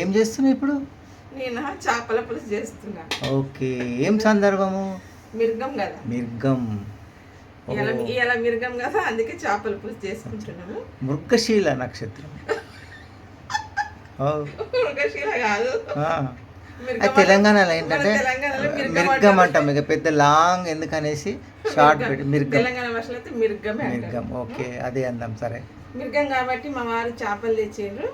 ఏం చేస్తున్నావు ఇప్పుడు? నేను చేపల పులుసు చేస్తున్నా. ఓకే ఏం సందర్భము? మిర్గం కదా. మిర్గం. ఇలా మిర్గం కదా అందుకే చేపల పులుసు చేసుకుంటున్నాము మృగశీల నక్షత్రం. మృగశీల కాదు. మిర్గం తెలంగాణలో ఏంటంటే మిర్గం మిర్గం అంటాం ఇక పెద్ద లాంగ్ ఎందుకనేసి షార్ట్ పెట్టి మిర్గం. తెలంగాణ భాషలో అయితే అంటారు. మిర్గం. ఓకే అదే అందాం. సరే. మిర్గం కాబట్టి మా వారు చేపలు తెచ్చిండ్రు.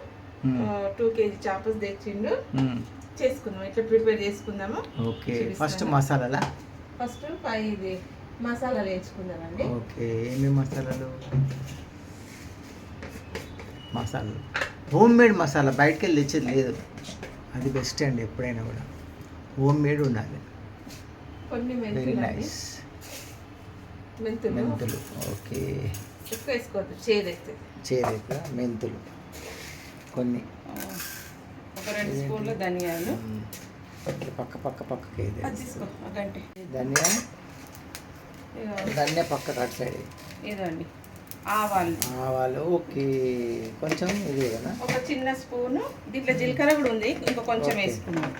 టూ కేజీ చేపలు తెచ్చిండు. మ్మ్. చేసుకుందాం. ఎట్లా ప్రిపేర్ చేసుకుందాము. ఓకే. ఫస్ట్ మసాలాలా? ఫస్ట్ ఇది మసాలాలు వేసుకుందామండి ఓకే ఏమేమి మసాలాలు? మసాలాలు హోమ్ మేడ్ మసాలా. బయటకు వెళ్ళి తెచ్చేది లేదు. అది బెస్ట్ అండి ఎప్పుడైనా కూడా. హోమ్ మేడ్ ఉండాలి. కొన్ని వెరీ. నైస్ మెంతులు. మెంతులు. ఓకే ఎక్కువ వేసుకోవద్దు. చేదైతే. చేరేక మెంతులు. కొన్ని. ఒక రెండు స్పూన్ల ధనియాలు. పక్క పక్క పక్కకి గంట. ధనియా? పక్క అటు సైడ్. ఇదండి ఆవాలు. ఆవాలు ఓకే. కొంచెం ఇది కదా ఒక చిన్న స్పూను. దీంట్లో జీలకర్ర కూడా ఉంది. ఇంకా కొంచెం. వేసుకున్నాం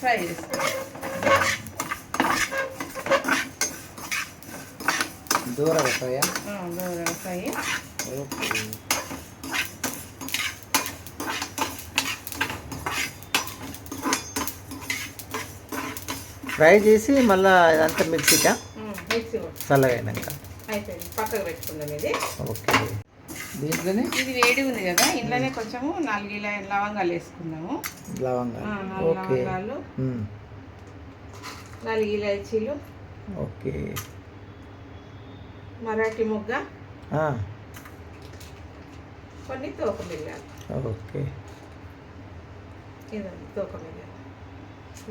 ఫ్రై చేసుకో దూరగా ఫ్రైయా దూరంగా ఫ్రై ఓకే ఫ్రై చేసి మళ్ళా ఇదంతా మిక్సీకా? మిక్సీ కొట్టు చల్లగా అయినాక అయిపోయింది. పక్కకు పెట్టుకుందాం ఇది. ఓకే. దీంట్లోనే? ఇది వేడి ఉంది కదా ఇంట్లోనే కొంచెము నాలుగు లవంగాలు వేసుకుందాము. లవంగా ఆ, నాలుగు ఓకే. లవంగాలు. నాలుగు ఇలాచీలు. ఓకే. మరాఠీ మొగ్గ. కొన్ని తోక మిరియాలు. ఓకే. ఇదండి తోక మిరియాలు.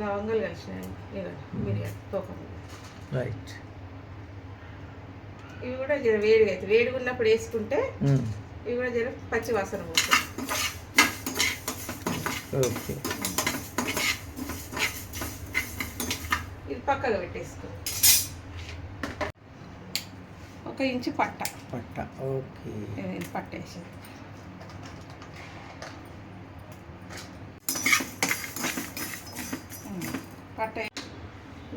లవంగాలు కలిసినాయి ఇదండి మిరియాలు తోక మిరియాలు. రైట్. ఇవి కూడా జర వేడిగా అవుతాయి వేడిగా ఉన్నప్పుడు వేసుకుంటే. ఇవి కూడా జర పచ్చి వాసన పోతుంది. ఓకే. ఇది పక్కగా పెట్టేసుకో ఒక ఇంచు పట్ట. పట్ట ఓకే. పట్టేసి పట్ట.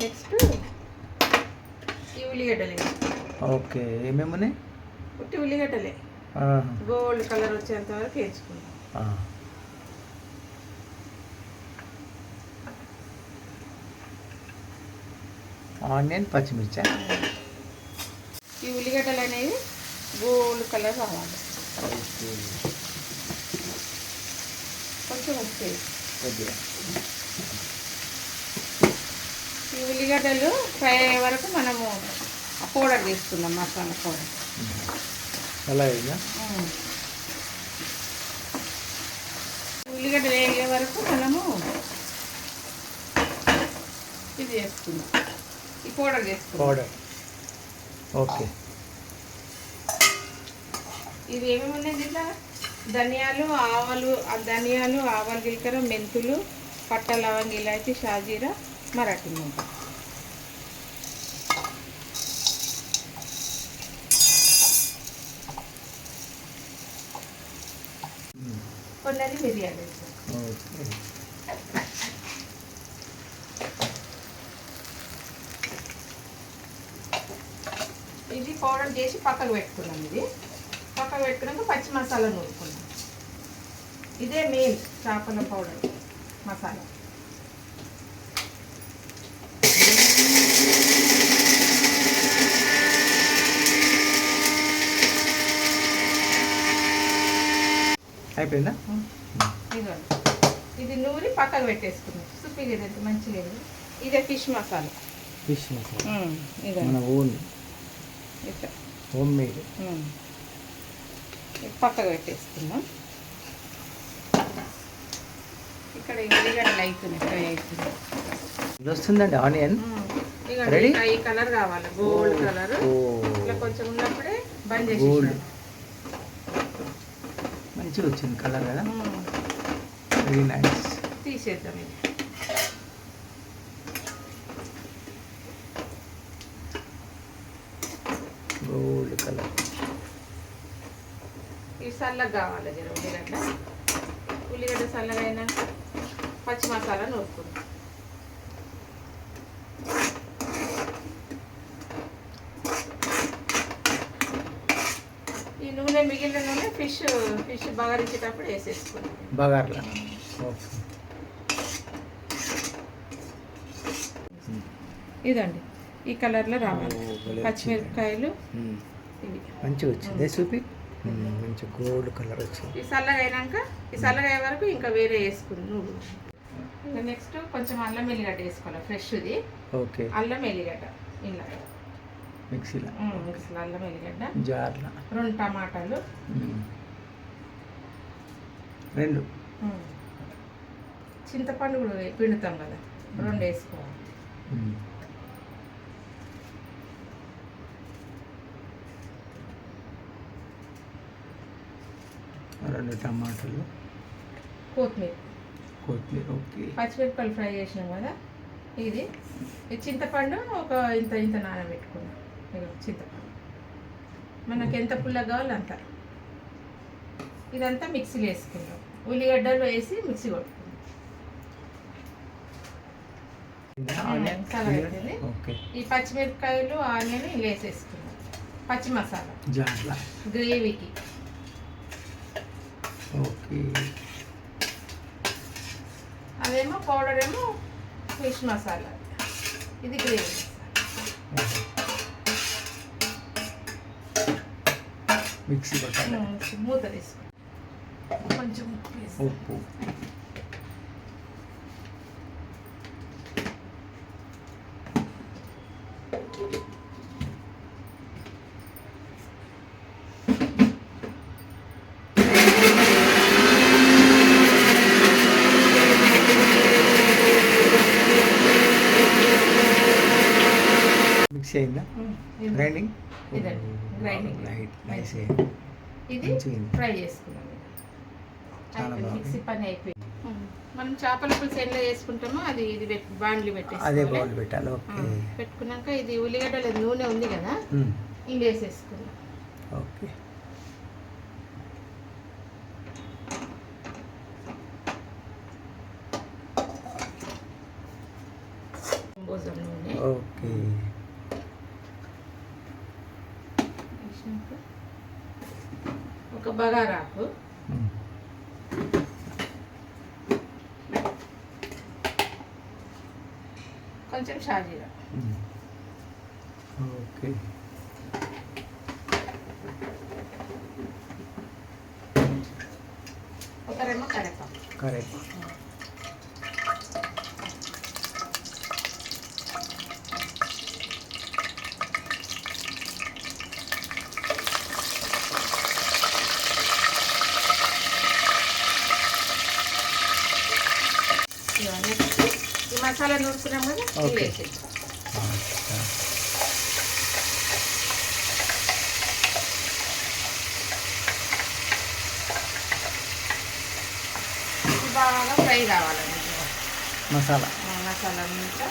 నెక్స్ట్ ఈ ఉల్లిగడ్డలు. ఓకే ఏమేమి ఉట్టి ఉల్లిగడ్డలే. గోల్డ్ కలర్ వచ్చేంత వరకు వేసుకుందాం ఆ. ఆనియన్ పచ్చిమిర్చి. ఈ ఉల్లిగడ్డలు అనేవి గోల్డ్ కలర్ రావాలి. కొంచెం ఉప్పు వేసి. కొద్దిగా ఈ ఉల్లిగడ్డలు ఫ్రై అయ్యే వరకు మనము పౌడర్ తీసుకుందాం మసాలా పౌడర్. అలాగే ఉల్లిగడ్డలు వేగే వరకు మనము ఇది చేసుకుందాం. ఈ పౌడర్ చేసుకుందాం. పౌడర్. ఓకే. ఇది ఏమేమి ఉన్నాయి దీంట్లో? ధనియాలు ఆవాలు ఆ ధనియాలు ఆవాలు జీలకర్ర మెంతులు పట్ట లవంగ ఇలాచి షాజీరా మరాఠీ మొగ్గ కొన్ని మిరియాలు వేసాం ఓకే ఇది పౌడర్ చేసి పక్కకు పెట్టుకున్నాం ఇది. పక్కకు పెట్టుకున్నాక పచ్చి మసాలా నూరుకున్నాం. ఇదే మెయిన్ చేపల పౌడర్ మసాలా. అయిపోయిందా? ఇదిగోండి. ఇది నూరి పక్కకు పెట్టేసుకున్నాం. సుప్పిగా ఇది మంచిగా ఉంది. ఇదే ఫిష్ మసాలా. ఫిష్ మసాలా. ఇదే ఓన్ ఇట్లా. Home made. ఇది పక్కకు పెట్టేసుకుందాం. ఇక్కడ ఈ ఉల్లిగడ్డలు అవుతున్నాయి ఫ్రై అవుతున్నాయి వస్తుందండి ఆనియన్. ఇక Ready? ఈ కలర్ కావాలి గోల్డ్ కలర్. ఓ ఇట్లా కొంచెం ఉన్నప్పుడే బంద్ చేసి మంచిగా వచ్చింది కలర్ కదా. వెరీ నైస్ తీసేద్దాం ఇది గోల్డ్ కలర్ ఈ చల్లగా కావాలి జర ఉల్లిగడ్డ. ఉల్లిగడ్డ అయినాక పచ్చి మసాలా నూరుకుందాం. ఈ నూనె మిగిలిన నూనె ఫిష్ ఫిష్ బగారించేటప్పుడు వేసేసుకున్నాం బగార్లా. ఇదండి. ఈ కలర్లో రావాలి. పచ్చిమిరపకాయలు. మంచిగా వచ్చింది చూపి మంచి గోల్డ్ కలర్ వచ్చింది. ఈ చల్లగా అయినాక ఈ చల్లగా అయ్యే వరకు ఇంకా వేరే వేసుకుంది నువ్వు. ఇంకా నెక్స్ట్ కొంచెం అల్లం ఎల్లిగడ్డ వేసుకోవాలి ఫ్రెష్ది. ఓకే. అల్లం ఎల్లిగడ్డ ఇలా. మిక్సీలో? అసలు అల్లం ఎల్లిగడ్డ జార్లా? రెండు టమాటాలు. రెండు. చింతపండు కూడా పిండుతాం కదా రెండు వేసుకోవాలి. రెండు టమాటాలు కొత్తిమీర. కొత్తిమీర ఓకే. పచ్చిమిరపకాయలు ఫ్రై చేసినాం కదా ఇది. చింతపండు ఒక ఇంత ఇంత నానబెట్టుకున్నాం. చింతపండు. మనకి ఎంత పుల్లగా కావాలో అంత. ఇదంతా మిక్సీలో వేసుకుందాం. ఉల్లిగడ్డలు వేసి మిక్సీ కొట్టుకుందాం. ఓకే. ఈ పచ్చిమిరపకాయలు ఆనియన్ వేసేసుకుందాం. పచ్చి మసాలా. గ్రేవీకి. ఓకే. అదేమో పౌడర్ ఏమో ఫిష్ మసాలా ఇది గ్రేవీ మిక్సీ పట్టాలి. మూత తీసుకో. కొంచెం ఉప్పు. అయిందా ఇది- గ్రైండింగ్ గ్రైండింగ్. రైట్ నైస్ ఇది మంచిగా ఫ్రై చేసుకున్నాం చాలా. మిక్సీ పని అయిపోయింది. మనం చేపల పులుసు ఎట్లా చేసుకుంటామో అది ఇది పెట్టి బాండ్లీ అదే పెట్టేసుకోవాలి బౌల్ పెట్టాలి ఓకే. పెట్టుకున్నాక ఇది ఉల్లిగడ్డల నూనె ఉంది కదా. ఇది వేసేసుకున్నాం ఓకే భోజనం నూనె ఓకే వేసినాక ఒక బగారాకు మ్మ్. కొంచెం షాజీరా మ్మ్. ఓకే ఒకరేమో కరేపాకు కరెక్ట్ ఇవన్నీ ఈ మసాలా నూరుకున్నాం కదా ఓకే. బాగా ఫ్రై కావాలండి మసాలా. మసాలా అంతా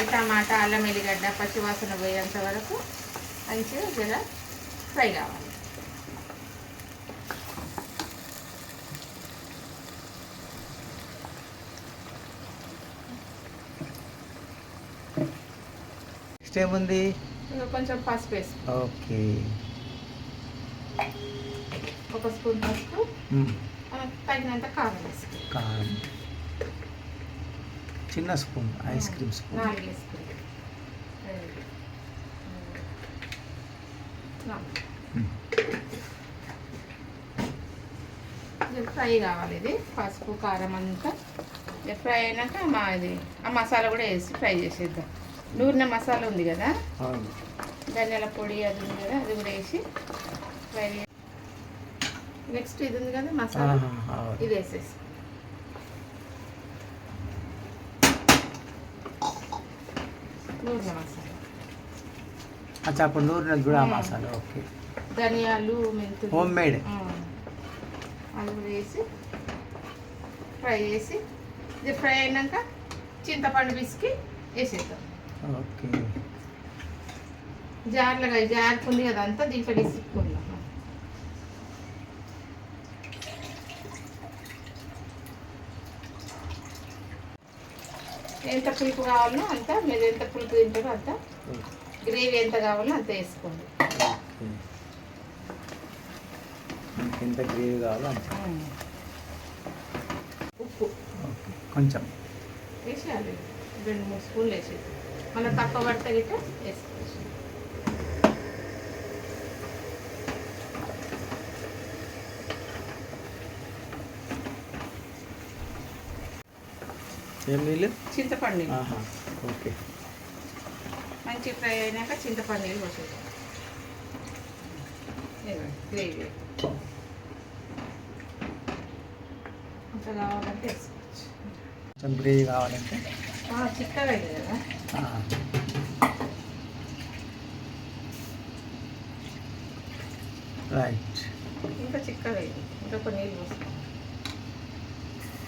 ఈ టమాటా అల్లం ఎల్లిగడ్డ పచ్చివాసన పోయేంత వరకు మంచిగా జర ఫ్రై కావాలి. నెక్స్ట్ ఏముంది కొంచెం పసుపు వేసుకో. ఓకే. ఒక స్పూన్ పసుపు. తగినంత కారం వేసుకో. కారం. చిన్న స్పూన్ ఐస్ క్రీమ్ స్పూన్. నాలుగు. ఇది ఫ్రై కావాలి ఇది పసుపు కారం అంతా. ఫ్రై అయినాక మా ఇది ఆ మసాలా కూడా వేసి ఫ్రై చేసేద్దాం. నూరిన మసాలా ఉంది కదా? ధనియాల పొడి అది ఉంది కదా అది కూడా వేసి ఫ్రై నెక్స్ట్ ఇది ఉంది కదా మసాలా. ఇది వేసేసి. నూరిన మసాలా. అచ్చా అప్పుడు నూరినది కూడా మసాలా ఓకే. ధనియాలు మెంతులు. హోమ్ మేడ్ అది కూడా వేసి ఫ్రై చేసి ఇది ఫ్రై అయినాక చింతపండు పిసికి వేసేద్దాం. ఓకే. జార్లగా జారుకుంది కదా అంతా దీంట్లో తీసుకుందాం ఎంత పులుపు కావాలో అంత మీరు ఎంత పులుపు తింటారో అంత గ్రేవీ ఎంత కావాలో అంత వేసుకోండి. ఎంత గ్రేవీ కావాలో అంత. ఉప్పు. కొంచెం. వేసేయాలి. రెండు మూడు స్పూన్లు వేసేది మళ్ళీ తక్కువ పడితే గిట్ట వేసుకోవచ్చు. ఏం నీళ్ళు? చింతపండు ఓకే. మంచి ఫ్రై అయినాక చింతపండు నీళ్ళు గ్రేవీ. అంత కావాలంటే వేసుకోవచ్చు. కొంచెం గ్రేవీ కావాలంటే? చిక్కగా కదా. రైట్ ఇంకా చిక్కగా ఇంకా కొన్ని నీళ్ళు పోసుకో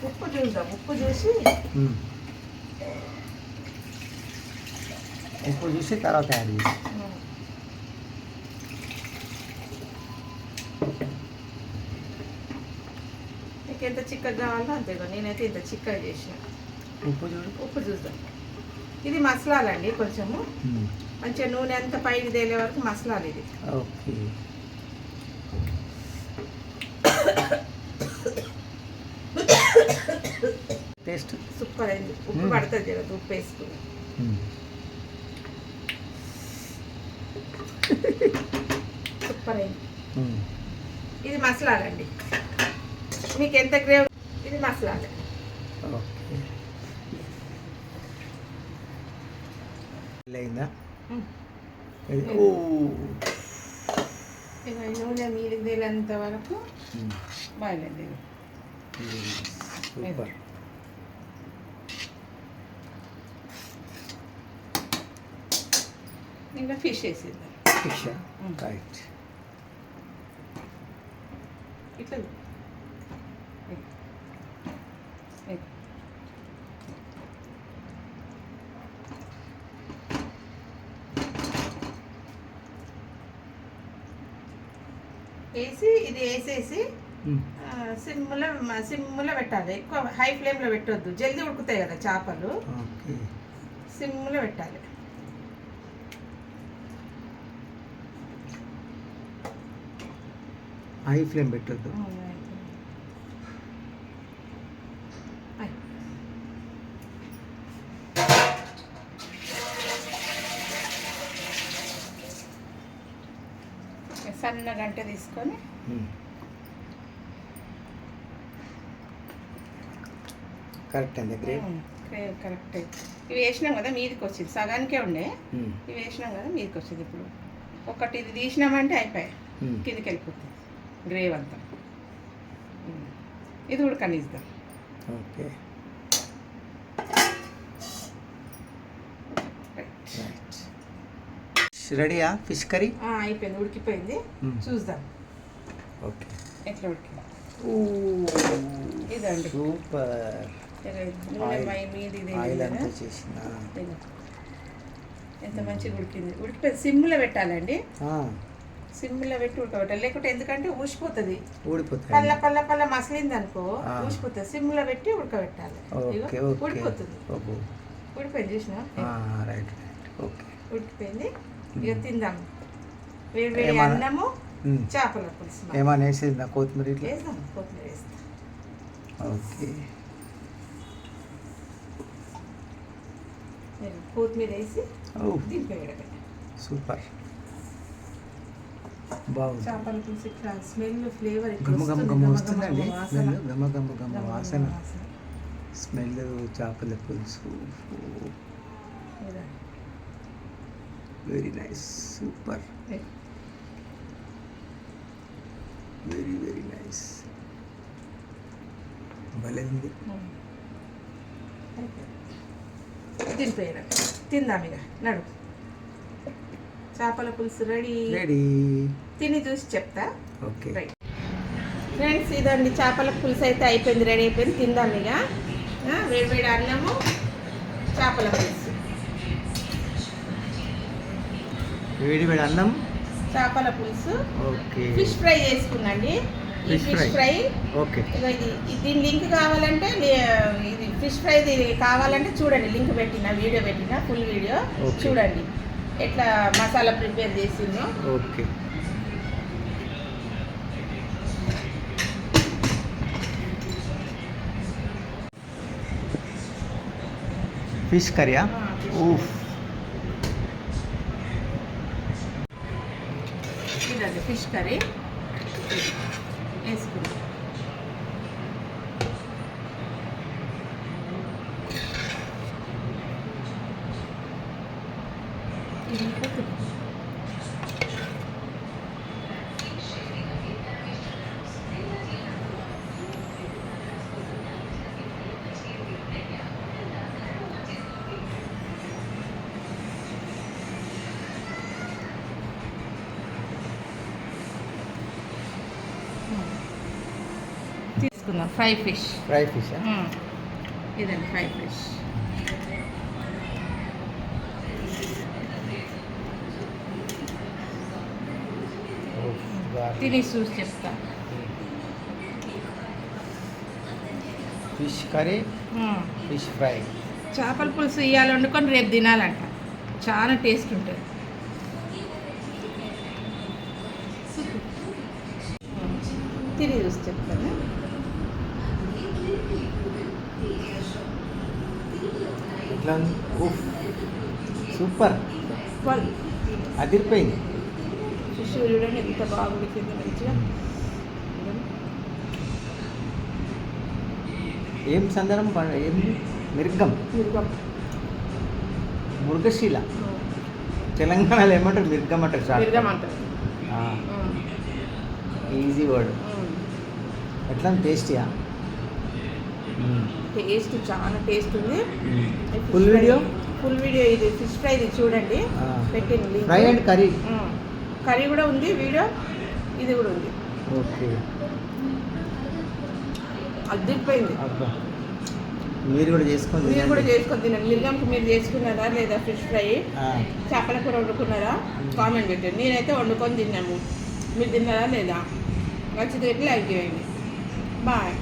ఉప్పు చూద్దాం. ఉప్పు చూసి ఉప్పు చూసి తర్వాత యాడ్ చేసి ఎంత చిక్కగా కావాలో అంతేగా నేనైతే ఇంత చిక్కగా చేసిన. ఉప్పు చూడు. ఉప్పు చూద్దాం. ఇది మసలాలండి కొంచెము. మంచిగా నూనె అంతా పైకి తేలే వరకు మసలాలి ఇది. ఓకే. టేస్ట్. సూపర్ అయింది ఉప్పు. పడుతుంది కదా ఉప్పు వేసుకుని. సూపర్ అయింది ఇది మసలాలండి. మీకు ఎంత గ్రేవ్? ఇది మసలాలి. ఓ. నూనె మీదకి తేలేంత వరకు. బాగాలేదు సూపర్ ఇంకా. ఫిష్ వేసేద్దాం. ఫిష్. రైట్ ఇట్లా ఇ- ఇ- వేసి ఇది వేసేసి సిమ్లో సిమ్లో పెట్టాలి. ఎక్కువ హై ఫ్లేమ్లో పెట్టొద్దు. జల్దీ ఉడుకుతాయి కదా చేపలు. సిమ్లో పెట్టాలి. హై ఫ్లేమ్ పెట్టొద్దు. ఆయ్. సన్న గంట తీసుకొని కరెక్ట్ అండి గ్రేట్ క్రే- కరెక్ట్ ఇవి వేసినాం కదా మీదికి వచ్చింది. సగానికే ఉండే. మ్మ్. ఇవి వేసినాం కదా మీదికి వచ్చింది ఇప్పుడు. ఒకటి ఇది తీసినామంటే అయిపోయాయి. మ్మ్. కిందికి వెళ్ళిపోతుంది. గ్రేవ్ అంతా. ఇది ఉడకనిద్దాం ఓకే రైట్. రైట్ రెడీయా ఫిష్ కర్రీ అయిపోయింది ఉడికిపోయింది. చూద్దాం. ఓకే ఎట్లా ఉడికింది? ఇదండి. Super oil. అంతా చేసిన ఇదిగో. ఎంత మంచిగా ఉడికింది. ఉడికిపోయింది. సిమ్లో పెట్టాలండి. సిమ్లో పెట్టి ఉడకబెట్టాలి. లేకుంటే ఎందుకంటే ఊసిపోతుంది పల్ల ఊడిపోతాయి. పల్ల పల్ల మసలింది అనుకో. ఊసిపోతుంది సిమ్లో పెట్టి ఉడకబెట్టాలి. ఓకే ఉడిపోయింది చూసిన? Right right. ఓకే. ఉడికిపోయింది. ఇక తిందాం. వేడి వేడి అన్నము. చేపల పులుసు. ఏమైనా వేసేది కొత్తిమీర వేద్దాం కొత్తిమీర వేస్తాం. ఓకే. నేను కొత్తిమీర వేసి ఓ. దింపేయడమే సూపర్. బాగుంది. చేపల పులుసు ఇట్లా స్మెల్ ఫ్లేవర్ ఇట్లా గమ్మ గమ్మ వస్తుంది, గమ్మ గమ వస్తుందండి గమ వాసన. స్మెల్ గమ్మ గమ్మ గమ్మ గమ గమ వాసన. వాసన. స్మెల్ చేపల పులుసు. ఇదా. వెరీ నైస్ సూపర్ ఏ, వెరీ వెరీ నైస్ భలే ఉంది. ఉమ్. దింపేయడం తిందాం ఇక. నడు. చేపల పులుసు రెడీ. రెడీ. తిని చూసి చెప్తా. ఓకే. రైట్ ఫ్రెండ్స్ ఇదండి చేపల పులుసు అయితే అయిపోయింది రెడీ అయిపోయింది. తిందాం ఇక. వేడివేడి అన్నము చేపల పులుసు. వేడి వేడి అన్నం. చేపల పులుసు. Okay. Fish fry Fish fish. Fry? Okay. దీని లింక్ కావాలంటే ఇది ఫిష్ ఫ్రై కావాలంటే చూడండి లింక్ పెట్టిన వీడియో పెట్టిన ఫుల్ వీడియో. చూడండి. ఎట్లా మసాలా ప్రిపేర్ చేసిందో. ఓకే. ఫిష్ కర్రీయా ఊఫ్. Fish curry. వేసుకుందాం ఇది కొద్దిగా. తీసుకుందాం. Fry fish. Fry fish? ఇదండి ఫ్రై ఫిష్. తిని చూసి చెప్తా. Fish curry. Fish fry. చేపల పులుసు ఇవాళ వండుకొని రేపు తినాలంట. చాలా టేస్ట్ ఉంటుంది. తిని చూసి చెప్తాను. ఊఫ్ సూపర్. అదిరిపోయింది. ఎంత మంచిగా. ఏం సందర్భం ఏం మిర్గం. మిరుగం మురుగశీల తెలంగాణలో ఏమంటారు? మిర్గం అంటారు సార్. మిరుగం అంటారు. ఈజీ వర్డ్ ఎట్లా టేస్టీయా టేస్ట్ చాలా టేస్ట్ ఉంది. ఫుల్ వీడియో ఫుల్ వీడియో ఇది ఫిష్ ఫ్రై ఇది చూడండి. పెట్టింది. Fry and curry. కర్రీ కూడా ఉంది వీడియో ఇది కూడా ఉంది. ఓకే. అద్దరిపోయింది అబ్బా. మీరు కూడా చేసుకొని మీరు కూడా. చేసుకొని తినండి. మిరుగంకి మీరు చేసుకున్నారా లేదా ఫిష్ ఫ్రై చేపల కూర వండుకున్నారా? కామెంట్ పెట్టండి. నేనైతే వండుకొని తిన్నాము. మీరు తిన్నారా లేదా? నచ్చితే లైక్ చేయండి. బాయ్